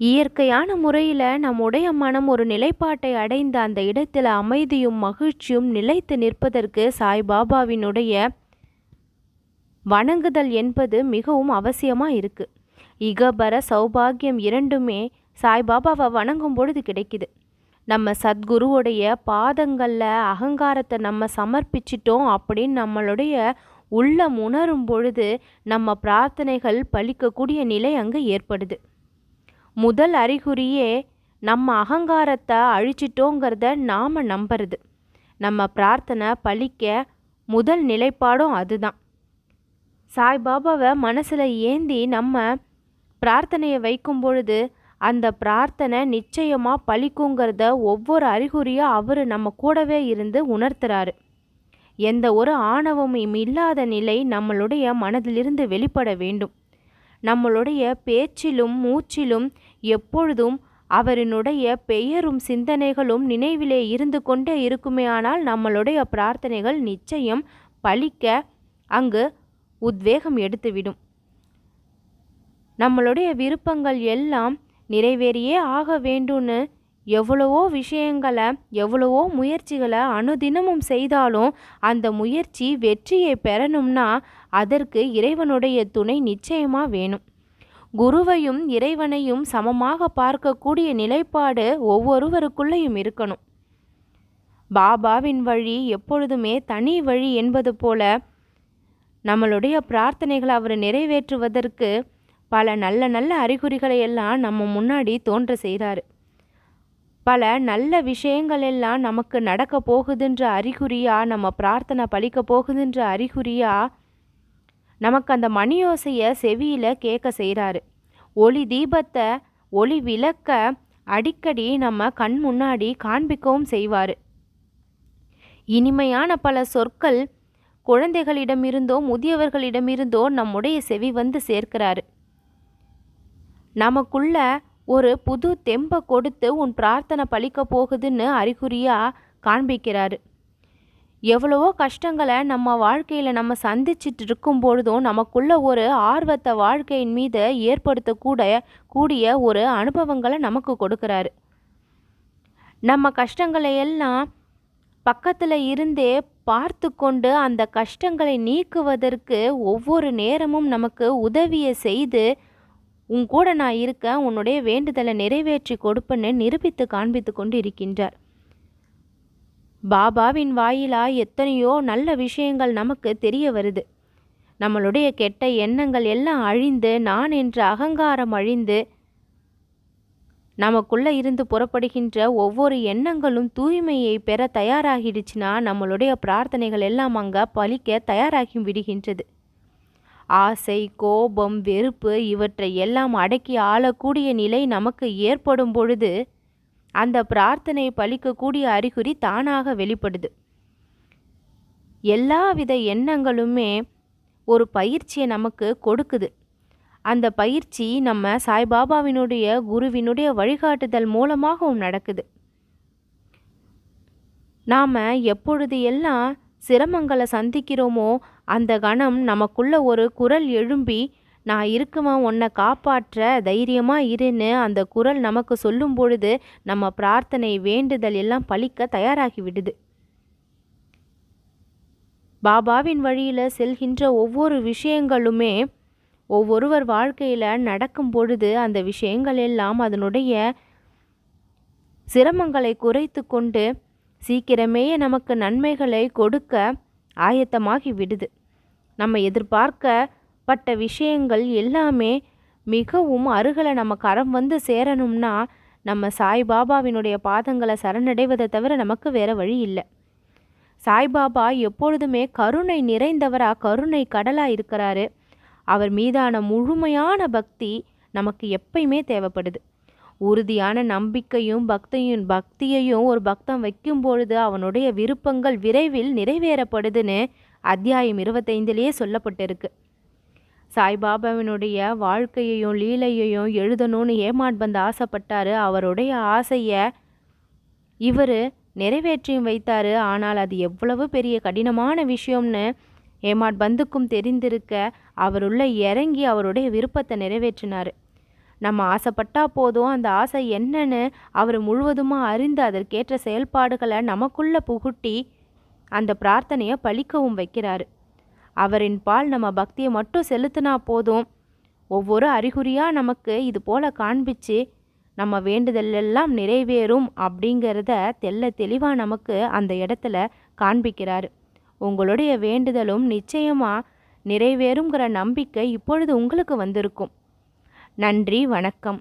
இயற்கையான முறையில் நம்முடைய மனம் ஒரு நிலைப்பாட்டை அடைந்த அந்த இடத்தில் அமைதியும் மகிழ்ச்சியும் நிலைத்து நிற்பதற்கு சாய்பாபாவினுடைய வணங்குதல் என்பது மிகவும் அவசியமாக இருக்குது இகபர சௌபாகியம் இரண்டுமே சாய்பாபாவை வணங்கும் பொழுது கிடைக்குது. நம்ம சத்குருவுடைய பாதங்களில் அகங்காரத்தை நம்ம சமர்ப்பிச்சிட்டோம் அப்படின்னு நம்மளுடைய உள்ளம் உணரும் பொழுது நம்ம பிரார்த்தனைகள் பலிக்கக்கூடிய நிலை அங்கே ஏற்படுது. முதல் அறிகுறியே நம்ம அகங்காரத்தை அழிச்சிட்டோங்கிறத நாம் நம்புறது. நம்ம பிரார்த்தனை பலிக்க முதல் நிலைப்பாடும் அதுதான். சாய்பாபாவை மனசில் ஏந்தி நம்ம பிரார்த்தனையை வைக்கும் பொழுது அந்த பிரார்த்தனை நிச்சயமாக பழிக்குங்கிறத ஒவ்வொரு அறிகுறியாக அவர் நம்ம கூடவே இருந்து உணர்த்துறாரு. எந்த ஒரு ஆணவமும் இல்லாத நிலை நம்மளுடைய மனதிலிருந்து வெளிப்பட வேண்டும். நம்மளுடைய பேச்சிலும் மூச்சிலும் எப்பொழுதும் அவரினுடைய பெயரும் சிந்தனைகளும் நினைவிலே இருந்து கொண்டே இருக்குமேயானால் நம்மளுடைய பிரார்த்தனைகள் நிச்சயம் பலிக்க அங்கு உத்வேகம் எடுத்துவிடும். நம்மளுடைய விருப்பங்கள் எல்லாம் நிறைவேறியே ஆக வேண்டும்னு எவ்வளவோ விஷயங்களை எவ்வளவோ முயற்சிகளை அனுதினமும் செய்தாலும் அந்த முயற்சி வெற்றியை பெறணும்னா அதற்கு இறைவனுடைய துணை நிச்சயமாக வேணும். குருவையும் இறைவனையும் சமமாக பார்க்கக்கூடிய நிலைப்பாடு ஒவ்வொருவருக்குள்ளேயும் இருக்கணும். பாபாவின் வழி எப்பொழுதுமே தனி வழி என்பது போல நம்மளுடைய பிரார்த்தனைகளை அவர் நிறைவேற்றுவதற்கு பல நல்ல நல்ல அறிகுறிகளை எல்லாம் நம்ம முன்னாடி தோன்ற செய்கிறாரு பல நல்ல விஷயங்கள் எல்லாம் நமக்கு நடக்க போகுதுன்ற அறிகுறியா நம்ம பிரார்த்தனை பழிக்க போகுதுன்ற அறிகுறியா நமக்கு அந்த மணியோசையை செவியில் கேட்க செய்கிறாரு ஒளி தீபத்தை ஒளி விளக்க அடிக்கடி நம்ம கண் முன்னாடி காண்பிக்கவும் செய்வார். இனிமையான பல சொற்கள் குழந்தைகளிடமிருந்தோ முதியவர்களிடமிருந்தோ நம்முடைய செவி வந்து சேர்க்கிறாரு. நமக்குள்ள ஒரு புது தெம்பை கொடுத்து உன் பிரார்த்தனை பழிக்கப் போகுதுன்னு அறிகுறியாக காண்பிக்கிறாரு. எவ்வளவோ கஷ்டங்களை நம்ம வாழ்க்கையில் நம்ம சந்திச்சிட்டு இருக்கும் பொழுதும் நமக்குள்ள ஒரு ஆர்வத்தை வாழ்க்கையின் மீது ஏற்படுத்தக்கூட கூடிய ஒரு அனுபவங்களை நமக்கு கொடுக்குறாரு. நம்ம கஷ்டங்களை எல்லாம் பக்கத்தில் இருந்தே பார்த்து கொண்டு அந்த கஷ்டங்களை நீக்குவதற்கு ஒவ்வொரு நேரமும் நமக்கு உதவியை செய்து உன் கூட நான் இருக்க உன்னுடைய வேண்டுதலை நிறைவேற்றி கொடுப்பேன்னு நிரூபித்து காண்பித்து கொண்டு இருக்கின்றார் பாபாவின் வாயிலா எத்தனையோ நல்ல விஷயங்கள் நமக்கு தெரிய வருது. நம்மளுடைய கெட்ட எண்ணங்கள் எல்லாம் அழிந்து நான் என்ற அகங்காரம் அழிந்து நமக்குள்ளே இருந்து புறப்படுகின்ற ஒவ்வொரு எண்ணங்களும் தூய்மையை பெற தயாராகிடுச்சுன்னா நம்மளுடைய பிரார்த்தனைகள் எல்லாம் அங்கே பலிக்க தயாராகி விடுகின்றது. ஆசை கோபம் வெறுப்பு இவற்றை எல்லாம் அடக்கி ஆளக்கூடிய நிலை நமக்கு ஏற்படும் பொழுது அந்த பிரார்த்தனை பலிக்கக்கூடிய அறிகுறி தானாக வெளிப்படுது. எல்லாவித எண்ணங்களுமே ஒரு பயிற்சியை நமக்கு கொடுக்குது. அந்த பயிற்சி நம்ம சாய்பாபாவினுடைய குருவினுடைய வழிகாட்டுதல் மூலமாகவும் நடக்குது. நாம் எப்பொழுது எல்லாம் சிரமங்களை சந்திக்கிறோமோ அந்த கணம் நமக்குள்ள ஒரு குரல் எழும்பி நான் இருக்குவேன் உன்னை காப்பாற்ற தைரியமாக இருன்னு அந்த குரல் நமக்கு சொல்லும் பொழுது நம்ம பிரார்த்தனை வேண்டுதல் எல்லாம் பழிக்க தயாராகி விடுது. பாபாவின் வழியில் செல்கின்ற ஒவ்வொரு விஷயங்களுமே ஒவ்வொருவர் வாழ்க்கையில் நடக்கும் பொழுது அந்த விஷயங்கள் எல்லாம் அதனுடைய சிரமங்களை குறைத்து கொண்டு சீக்கிரமே நமக்கு நன்மைகளை கொடுக்க ஆயத்தமாகி விடுது. நம்ம எதிர்பார்க்கப்பட்ட விஷயங்கள் எல்லாமே மிகவும் அருகில் நம்ம கரம் வந்து சேரணும்னா நம்ம சாய்பாபாவினுடைய பாதங்களை சரணடைவதை தவிர நமக்கு வேற வழி இல்லை. சாய்பாபா எப்பொழுதுமே கருணை நிறைந்தவராக கருணை கடலாக இருக்கிறாரு. அவர் மீதான முழுமையான பக்தி நமக்கு எப்பயுமே தேவைப்படுது. உறுதியான நம்பிக்கையும் பக்தியும் பக்தியையும் ஒரு பக்தன் வைக்கும் பொழுது அவனுடைய விருப்பங்கள் விரைவில் நிறைவேறப்படுதுன்னு அத்தியாயம் இருபத்தைந்திலேயே சொல்லப்பட்டிருக்கு. சாய்பாபாவினுடைய வாழ்க்கையையும் லீலையையும் எழுதணும்னு ஏமாட் பந்து ஆசைப்பட்டார். அவருடைய ஆசையை இவர் நிறைவேற்றியும் வைத்தார். ஆனால் அது எவ்வளவு பெரிய கடினமான விஷயம்னு ஏமாட் பந்துக்கும் தெரிந்திருக்க அவருள்ள இறங்கி அவருடைய விருப்பத்தை நிறைவேற்றினார். நம்ம ஆசைப்பட்டா போதும். அந்த ஆசை என்னன்னு அவர் முழுவதுமாக அறிந்து அதற்கேற்ற செயல்பாடுகளை நமக்குள்ளே புகுட்டி அந்த பிரார்த்தனையை பழிக்கவும் வைக்கிறாரு. அவரின் பால் நம்ம பக்தியை மட்டும் செலுத்தினா போதும். ஒவ்வொரு அறிகுறியாக நமக்கு இது போல காண்பிச்சு நம்ம வேண்டுதல் எல்லாம் நிறைவேறும் அப்படிங்கிறத தெல்ல தெளிவாக நமக்கு அந்த இடத்துல காண்பிக்கிறாரு. உங்களுடைய வேண்டுதலும் நிச்சயமாக நிறைவேறுங்கிற நம்பிக்கை இப்பொழுது உங்களுக்கு வந்திருக்கும். நன்றி வணக்கம்.